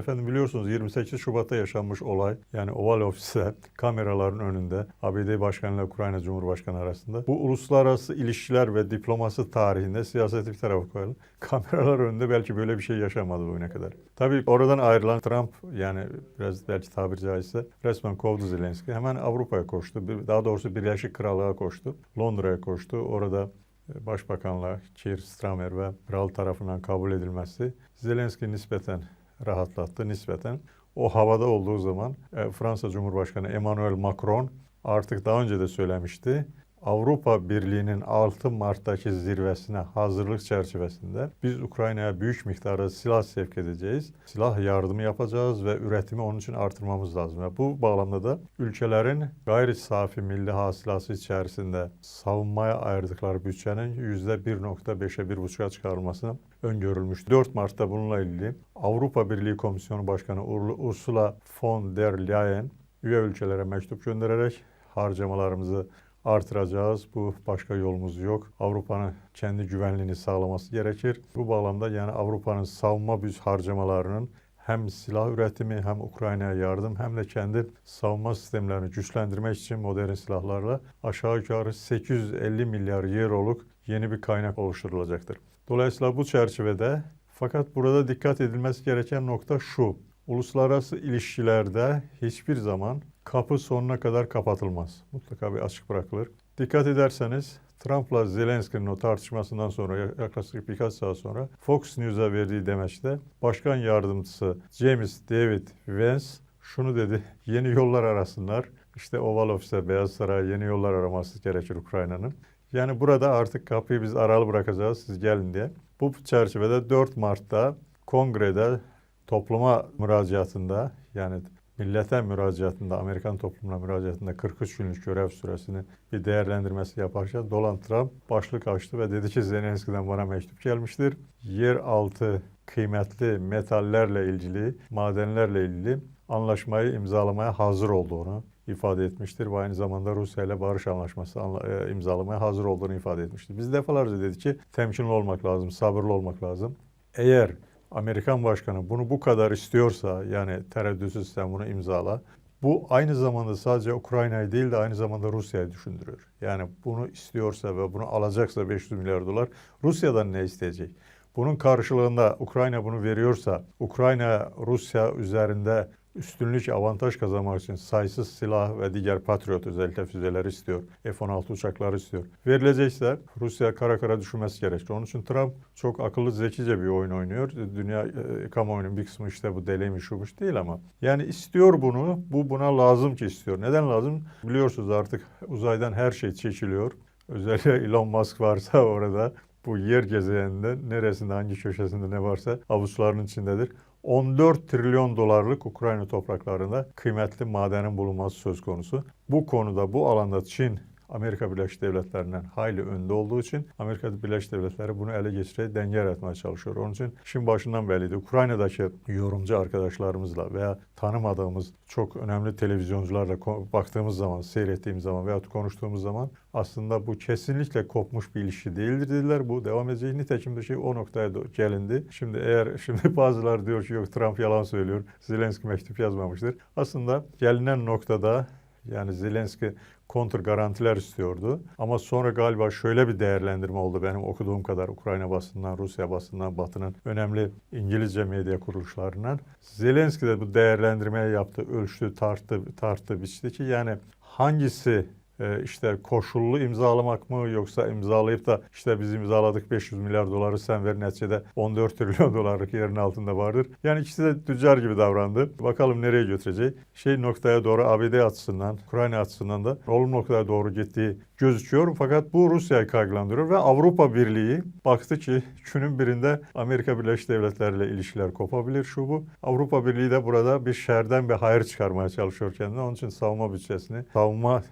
Efendim biliyorsunuz 28 Şubat'ta yaşanmış olay yani Oval Ofis'te kameraların önünde ABD Başkanı ile Ukrayna Cumhurbaşkanı arasında bu uluslararası ilişkiler ve diplomasi tarihinde siyaseti bir tarafa koyalım. Kameralar önünde belki böyle bir şey yaşamadı bugüne kadar. Tabii oradan ayrılan Trump yani biraz belki tabiri caizse resmen kovdu Zelenski. Hemen Avrupa'ya koştu. Daha doğrusu Birleşik Krallığa koştu. Londra'ya koştu. Orada e, Başbakanla Keir Starmer ve kral tarafından kabul edilmesi Zelenski nispeten rahatlattı nispeten. O havada olduğu zaman e, Fransa Cumhurbaşkanı Emmanuel Macron artık daha önce de söylemişti. Avrupa Birliği'nin 6 Mart'taki zirvesine hazırlık çerçevesinde biz Ukrayna'ya büyük miktarda silah sevk edeceğiz. Silah yardımı yapacağız ve üretimi onun için artırmamız lazım. Ve bu bağlamda da ülkelerin gayri safi milli hasılası içerisinde savunmaya ayırdıkları bütçenin %1.5'e 1.5'a çıkarılmasını öngörülmüştü. 4 Mart'ta bununla ilgili Avrupa Birliği Komisyonu Başkanı Ur- Ursula von der Leyen üye ülkelere mektup göndererek harcamalarımızı artıracağız. Bu başka yolumuz yok. Avrupa'nın kendi güvenliğini sağlaması gerekir. Bu bağlamda yani Avrupa'nın savunma büs harcamalarının hem silah üretimi hem Ukrayna'ya yardım hem de kendi savunma sistemlerini güçlendirmek için modern silahlarla aşağı yukarı 850 milyar euroluk yeni bir kaynak oluşturulacaktır. Dolayısıyla bu çerçevede fakat burada dikkat edilmesi gereken nokta şu. Uluslararası ilişkilerde hiçbir zaman kapı sonuna kadar kapatılmaz. Mutlaka bir açık bırakılır. Dikkat ederseniz Trump'la Zelenski'nin o tartışmasından sonra yaklaşık birkaç saat sonra Fox News'a verdiği demeçte Başkan Yardımcısı James David Vance şunu dedi. Yeni yollar arasınlar. İşte Oval Office'e Beyaz Saray yeni yollar araması gerekir Ukrayna'nın. Yani burada artık kapıyı biz aralı bırakacağız siz gelin diye. Bu çerçevede 4 Mart'ta kongrede topluma müracaatında yani millete müracaatında, Amerikan toplumuna müracaatında 43 günlük görev süresini bir değerlendirmesi yaparken Donald Trump başlık açtı ve dedi ki Zelenski'den bana mektup gelmiştir. Yeraltı kıymetli metallerle ilgili, madenlerle ilgili anlaşmayı imzalamaya hazır olduğunu ifade etmiştir ve aynı zamanda Rusya ile barış anlaşması anla- e, imzalamaya hazır olduğunu ifade etmiştir. Biz defalarca dedik ki temkinli olmak lazım, sabırlı olmak lazım. Eğer Amerikan başkanı bunu bu kadar istiyorsa yani tereddütsüz sen bunu imzala. Bu aynı zamanda sadece Ukrayna'yı değil de aynı zamanda Rusya'yı düşündürüyor. Yani bunu istiyorsa ve bunu alacaksa 500 milyar dolar Rusya'dan ne isteyecek? Bunun karşılığında Ukrayna bunu veriyorsa Ukrayna Rusya üzerinde üstünlük avantaj kazanmak için sayısız silah ve diğer Patriot özellikle füzeleri istiyor. F-16 uçakları istiyor. Verilecekse Rusya kara kara düşünmesi gerekir. Onun için Trump çok akıllı zekice bir oyun oynuyor. Dünya e, kamuoyunun bir kısmı işte bu deliymiş şumuş değil ama. Yani istiyor bunu. Bu buna lazım ki istiyor. Neden lazım? Biliyorsunuz artık uzaydan her şey çekiliyor. Özellikle Elon Musk varsa orada bu yer gezegeninde neresinde hangi köşesinde ne varsa avuçlarının içindedir. 14 trilyon dolarlık Ukrayna topraklarında kıymetli madenin bulunması söz konusu. Bu konuda bu alanda Çin Amerika Birleşik Devletleri'nden hayli önde olduğu için Amerika Birleşik Devletleri bunu ele geçirerek denge yaratmaya çalışıyor. Onun için şimdi başından belliydi. Ukrayna'daki yorumcu arkadaşlarımızla veya tanımadığımız çok önemli televizyoncularla baktığımız zaman, seyrettiğimiz zaman veya konuştuğumuz zaman aslında bu kesinlikle kopmuş bir ilişki değildir dediler. Bu devam edecek. Nitekim de şey o noktaya gelindi. Şimdi eğer şimdi bazılar diyor ki yok Trump yalan söylüyor. Zelenski mektup yazmamıştır. Aslında gelinen noktada yani Zelenski kontr garantiler istiyordu. Ama sonra galiba şöyle bir değerlendirme oldu benim okuduğum kadar Ukrayna basından, Rusya basından, Batı'nın önemli İngilizce medya kuruluşlarından. Zelenski de bu değerlendirmeyi yaptı, ölçtü, tarttı, tarttı, biçti ki yani hangisi e, işte koşullu imzalamak mı yoksa imzalayıp da işte biz imzaladık 500 milyar doları sen ver neticede 14 trilyon dolarlık yerin altında vardır. Yani ikisi de tüccar gibi davrandı. Bakalım nereye götürecek. Şey noktaya doğru ABD açısından, Ukrayna açısından da olumlu noktaya doğru gittiği gözüküyor. Fakat bu Rusya'yı kaygılandırıyor ve Avrupa Birliği baktı ki günün birinde Amerika Birleşik Devletleri ile ilişkiler kopabilir şu bu. Avrupa Birliği de burada bir şerden bir hayır çıkarmaya çalışıyor kendine. Onun için savunma bütçesini, savunma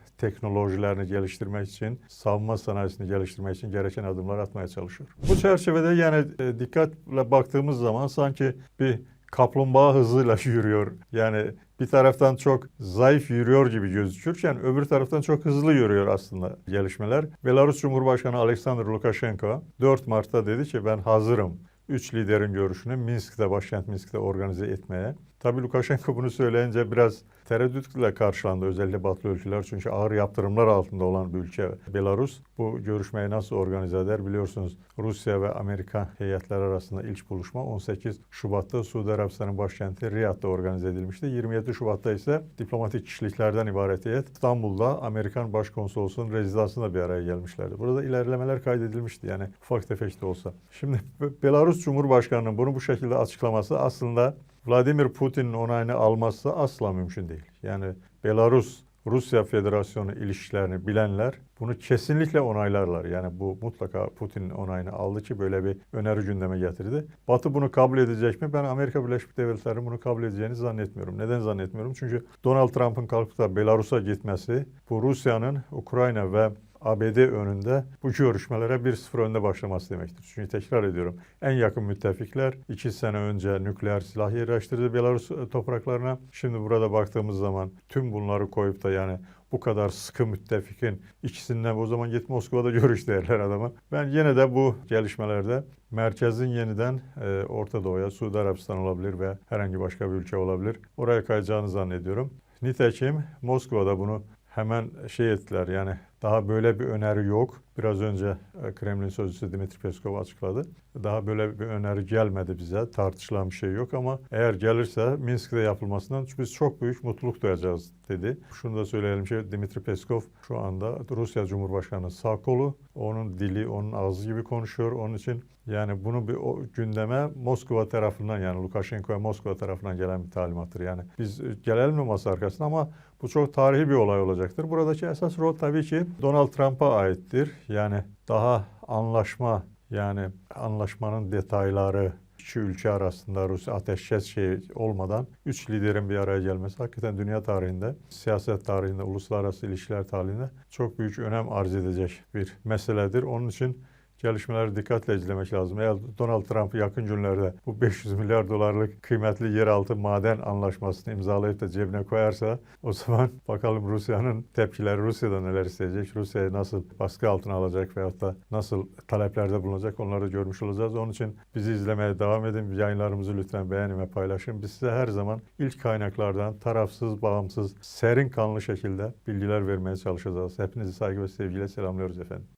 teknolojilerini geliştirmek için, savunma sanayisini geliştirmek için gereken adımlar atmaya çalışıyor. Bu çerçevede yani e, dikkatle baktığımız zaman sanki bir kaplumbağa hızıyla yürüyor. Yani bir taraftan çok zayıf yürüyor gibi gözükürken öbür taraftan çok hızlı yürüyor aslında gelişmeler. Belarus Cumhurbaşkanı Alexander Lukashenko 4 Mart'ta dedi ki ben hazırım. üç liderin görüşünü Minsk'te, başkent Minsk'te organize etmeye. Tabii Lukashenko bunu söyleyince biraz tereddütle karşılandı özellikle Batı ülkeler. Çünkü ağır yaptırımlar altında olan bir ülke Belarus. Bu görüşmeyi nasıl organize eder biliyorsunuz. Rusya ve Amerika heyetleri arasında ilk buluşma 18 Şubat'ta Suudi Arabistan'ın başkenti Riyad'da organize edilmişti. 27 Şubat'ta ise diplomatik kişiliklerden ibaret heyet İstanbul'da Amerikan Başkonsolosu'nun rezidansında bir araya gelmişlerdi. Burada ilerlemeler kaydedilmişti yani ufak tefek de olsa. Şimdi Belarus Cumhurbaşkanı'nın bunu bu şekilde açıklaması aslında Vladimir Putin'in onayını alması asla mümkün değil. Yani Belarus Rusya Federasyonu ilişkilerini bilenler bunu kesinlikle onaylarlar. Yani bu mutlaka Putin'in onayını aldı ki böyle bir öneri gündeme getirdi. Batı bunu kabul edecek mi? Ben Amerika Birleşik Devletleri'nin bunu kabul edeceğini zannetmiyorum. Neden zannetmiyorum? Çünkü Donald Trump'ın kalkıp da Belarus'a gitmesi bu Rusya'nın Ukrayna ve ABD önünde bu görüşmelere 1-0 önde başlaması demektir. Çünkü tekrar ediyorum en yakın müttefikler iki sene önce nükleer silah yerleştirdi Belarus e, topraklarına. Şimdi burada baktığımız zaman tüm bunları koyup da yani bu kadar sıkı müttefikin ikisinden o zaman git Moskova'da görüş derler adama. Ben yine de bu gelişmelerde merkezin yeniden e, Orta Doğu'ya, Suudi Arabistan olabilir ve herhangi başka bir ülke olabilir. Oraya kayacağını zannediyorum. Nitekim Moskova'da bunu hemen şey ettiler yani daha böyle bir öneri yok. Biraz önce e, Kremlin sözcüsü Dimitri Peskov açıkladı. Daha böyle bir öneri gelmedi bize. Tartışılan bir şey yok ama eğer gelirse Minsk'te yapılmasından biz çok büyük mutluluk duyacağız dedi. Şunu da söyleyelim ki Dimitri Peskov şu anda Rusya Cumhurbaşkanı sağ kolu. Onun dili, onun ağzı gibi konuşuyor. Onun için yani bunu bir o gündeme Moskova tarafından yani Lukashenko'ya Moskova tarafından gelen bir talimattır. Yani biz e, gelelim mi masa arkasına ama bu çok tarihi bir olay olacaktır. Buradaki esas rol tabii ki Donald Trump'a aittir. Yani daha anlaşma yani anlaşmanın detayları iki ülke arasında Rusya ateşkes şey olmadan üç liderin bir araya gelmesi hakikaten dünya tarihinde, siyaset tarihinde, uluslararası ilişkiler tarihinde çok büyük önem arz edecek bir meseledir. Onun için gelişmeleri dikkatle izlemek lazım. Eğer Donald Trump yakın günlerde bu 500 milyar dolarlık kıymetli yeraltı maden anlaşmasını imzalayıp da cebine koyarsa o zaman bakalım Rusya'nın tepkileri Rusya'da neler isteyecek, Rusya'yı nasıl baskı altına alacak veyahut da nasıl taleplerde bulunacak onları görmüş olacağız. Onun için bizi izlemeye devam edin. Yayınlarımızı lütfen beğenin ve paylaşın. Biz size her zaman ilk kaynaklardan tarafsız, bağımsız, serin kanlı şekilde bilgiler vermeye çalışacağız. Hepinizi saygı ve sevgiyle selamlıyoruz efendim.